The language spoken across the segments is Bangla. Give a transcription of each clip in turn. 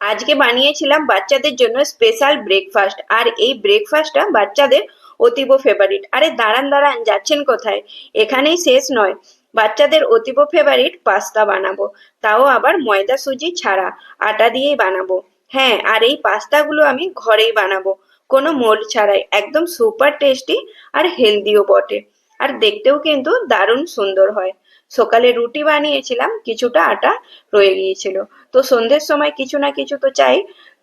আজকে বানিয়েছিলাম বাচ্চাদের জন্য স্পেশাল ব্রেকফাস্ট আর এই ব্রেকফাস্টটা বাচ্চাদের অতীব ফেভারিট আরে দাঁড়ান দাঁড়ান, যাচ্ছেন কোথায়? এখানেই শেষ নয়। বাচ্চাদের অতীব ফেভারিট পাস্তা বানাবো। তাও আবার ময়দা, সুজি ছাড়া আটা দিয়েই বানাবো। হ্যাঁ আর এই পাস্তাগুলো আমি ঘরেই বানাবো। কোনো মোল্ড ছাড়াই, একদম সুপার টেস্টি আর হেলদিও বটে। আর দেখতেও কিন্তু দারুণ সুন্দর হয়। সকালে রুটি বানিয়েছিলাম, কিছুটা আটা রয়ে গিয়েছিল। তো সন্ধ্যের সময় কিছু না কিছু তো চাই,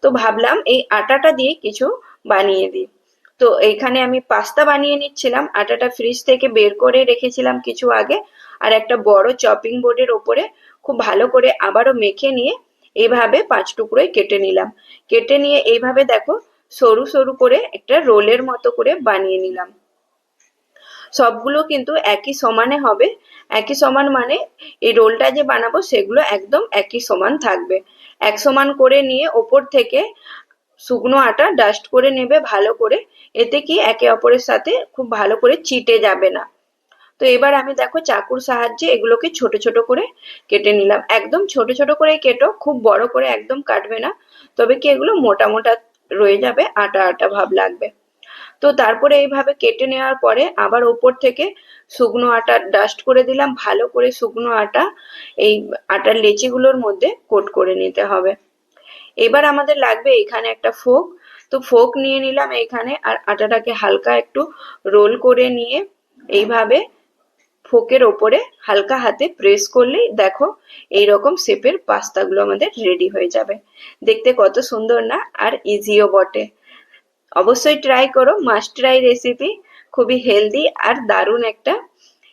তো ভাবলাম এই আটাটা দিয়ে কিছু বানিয়ে দিই। তো এইখানে আমি পাস্তা বানিয়ে নিচ্ছিলাম, আটাটা ফ্রিজ থেকে বের করে রেখেছিলাম কিছু আগে, আর একটা বড় চপিং বোর্ডের ওপরে খুব ভালো করে আবারও মেখে নিয়ে এইভাবে পাঁচ টুকরোয় কেটে নিলাম। কেটে নিয়ে এইভাবে দেখো, সরু সরু করে একটা রোলের মতো করে বানিয়ে নিলাম। সবগুলো কিন্তু একই সমানে হবে। একই সমান মানে এই রোলটা যে বানাবো সেগুলো একদম একই সমান থাকবে। এক সমান করে নিয়ে ওপর থেকে শুকনো আটা ডাস্ট করে নেবে ভালো করে। এতে কি একে অপরের সাথে খুব ভালো করে চিটে যাবে না। তো এবার আমি দেখো চাকুর সাহায্যে এগুলোকে ছোট ছোট করে কেটে নিলাম। একদম ছোট ছোট করে কেটো, খুব বড় করে একদম কাটবে না। তবে কি এগুলো মোটা মোটা রয়ে যাবে, আটা আটা ভাব লাগবে। তো তারপরে এইভাবে কেটে নেওয়ার পরে আবার ওপর থেকে শুকনো আটা ডাস্ট করে দিলাম। ভালো করে শুকনো আটা, এই আটার লেচিগুলোর মধ্যে কোট করে নিতে হবে। এবার আমাদের লাগবে এখানে একটা ফোক তো ফোক নিয়ে নিলাম এখানে আর আটাটাকে হালকা একটু রোল করে নিয়ে এইভাবে ফোকের ওপরে হালকা হাতে প্রেস করলেই দেখো এই রকম শেপের পাস্তাগুলো আমাদের রেডি হয়ে যাবে। দেখতে কত সুন্দর না? আর ইজিও বটে। অবশ্যই ট্রাই করো মাস্ট ট্রাই রেসিপি খুবই হেলদি আর দারুণ একটা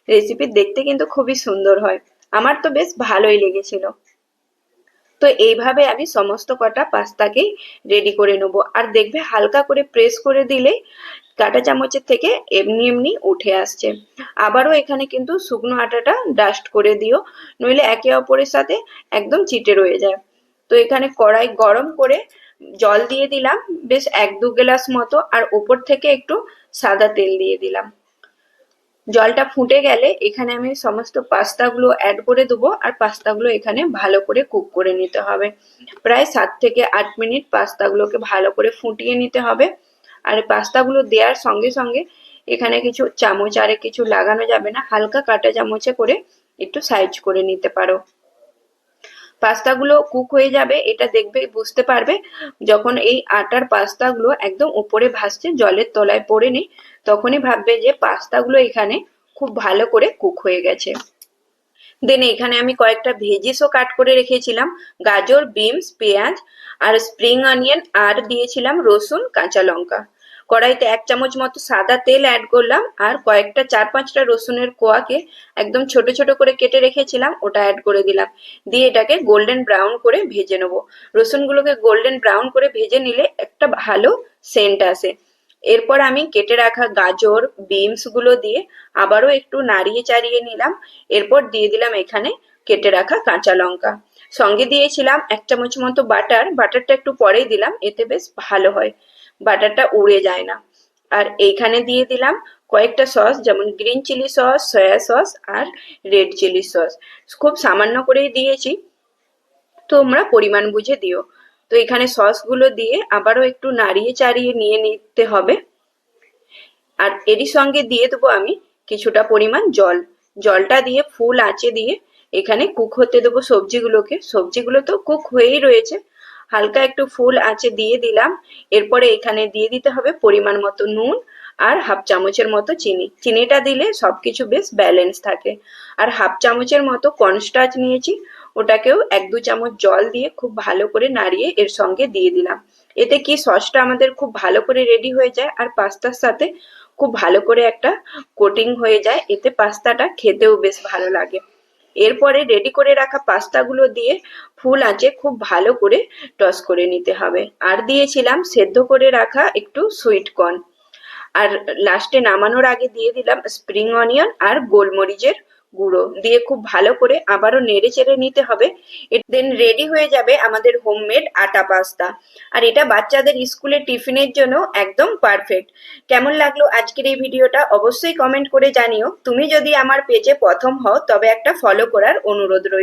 রেসিপি দেখতে কিন্তু খুবই সুন্দর হয়। আমার তো বেশ ভালোই লেগেছিল। তো এইভাবে আমি সমস্ত কটা পাস্তাকেই রেডি করে নেব। আর দেখবে হালকা করে প্রেস করে দিলে কাঁটা চামচের থেকে এমনি এমনি উঠে আসছে। আবারও এখানে কিন্তু শুকনো আটাটা ডাস্ট করে দিও, নইলে একে অপরের সাথে একদম চিটে রয়ে যায়। তো এখানে কড়াই গরম করে জল দিয়ে দিলাম, বেশ এক দু গ্লাস মতো, আর ওপর থেকে একটু সাদা তেল দিয়ে দিলাম। জলটা ফুটে গেলে এখানে আমি সমস্ত পাস্তাগুলো অ্যাড করে দেবো, আর পাস্তাগুলো এখানে ভালো করে কুক করে নিতে হবে। প্রায় সাত থেকে আট মিনিট পাস্তাগুলোকে ভালো করে ফুটিয়ে নিতে হবে। আর পাস্তাগুলো দেওয়ার সঙ্গে সঙ্গে এখানে কিছু চামচ, আরে কিছু লাগানো যাবে না, হালকা কাটা চামচে করে একটু সাইজ করে নিতে পারো। পাস্তাগুলো কুক হয়ে যাবে, এটা দেখবে, বুঝতে পারবে। যখন এই আটার পাস্তাগুলো একদম উপরে ভাসছে, জলের তলায় পড়ে নেই, তখনই ভাববে যে পাস্তাগুলো এখানে খুব ভালো করে কুক হয়ে গেছে। দেন এখানে আমি কয়েকটা ভেজিসও কাট করে রেখেছিলাম। গাজর বিনস পেঁয়াজ আর স্প্রিং অনিয়ন আর দিয়েছিলাম রসুন, কাঁচা লঙ্কা। কড়াইতে এক চামচ মতো সাদা তেল অ্যাড করলাম, আর কয়েকটা চার পাঁচটা রসুনের কোয়াকে একদম ছোট ছোট করে কেটে রেখেছিলাম, ওটা অ্যাড করে দিলাম। দিয়ে এটাকে গোল্ডেন ব্রাউন করে ভেজে নেব। রসুনগুলোকে গোল্ডেন ব্রাউন করে ভেজে নিলে একটা ভালো সেন্ট আসে। এরপর আমি কেটে রাখা গাজর বিনসগুলো দিয়ে আবারও একটু নাড়িয়ে চাড়িয়ে নিলাম। এরপর দিয়ে দিলাম এখানে কেটে রাখা কাঁচা লঙ্কা। সঙ্গে দিয়েছিলাম এক চামচ মতো বাটার বাটারটা একটু পরেই দিলাম, এতে বেশ ভালো হয়। বাটারটা উড়ে যায় না। আর এইখানে দিয়ে দিলাম কয়েকটা সস, যেমন green chilli sauce, soya sauce আর রেড চিলি সস। খুব সামান্য করেই দিয়েছি, তোমরা পরিমাণ বুঝে দিও। তো এখানে সসগুলো দিয়ে আবারও একটু নাড়িয়ে চাড়িয়ে নিয়ে নিতে হবে। আর এরই সঙ্গে দিয়ে দেবো আমি কিছুটা পরিমাণ জল। জলটা দিয়ে, ফুল আঁচে দিয়ে এখানে কুক হতে দেবো সবজিগুলোকে। সবজিগুলো তো কুক হয়েই রয়েছে। হালকা একটু ফুল আঁচে দিয়ে দিলাম। এরপরে এখানে দিয়ে দিতে হবে পরিমাণ মতো নুন আর হাফ চামচের মতো চিনি। চিনিটা দিলে সবকিছু বেশ ব্যালেন্স থাকে। আর হাফ চামচের মতো কর্নস্টার্চ নিয়েছি। ওটাকেও এক দু চামচ জল দিয়ে খুব ভালো করে নাড়িয়ে এর সঙ্গে দিয়ে দিলাম। এতে কি সসটা আমাদের খুব ভালো করে রেডি হয়ে যায় আর পাস্তার সাথে খুব ভালো করে একটা কোটিং হয়ে যায়। এতে পাস্তাটা খেতেও বেশ ভালো লাগে। এরপরে রেডি করে রাখা পাস্তাগুলো দিয়ে ফুল আঁচে খুব ভালো করে টস করে নিতে হবে। আর দিয়েছিলাম সেদ্ধ করে রাখা একটু সুইট কর্ন আর লাস্টে নামানোর আগে দিয়ে দিলাম স্প্রিং অনিয়ন আর গোলমরিচের গুঁড়ো দিয়ে খুব ভালো করে আবারও নেড়ে চেড়ে নিতে হবে। দেন রেডি হয়ে যাবে আমাদের হোমমেড আটা পাস্তা আর এটা বাচ্চাদের স্কুলে টিফিনের জন্য একদম পারফেক্ট কেমন লাগল আজকের এই ভিডিওটা অবশ্যই কমেন্ট করে জানিও। তুমি যদি আমার পেজে প্রথম হও, তবে একটা ফলো করার অনুরোধ রইল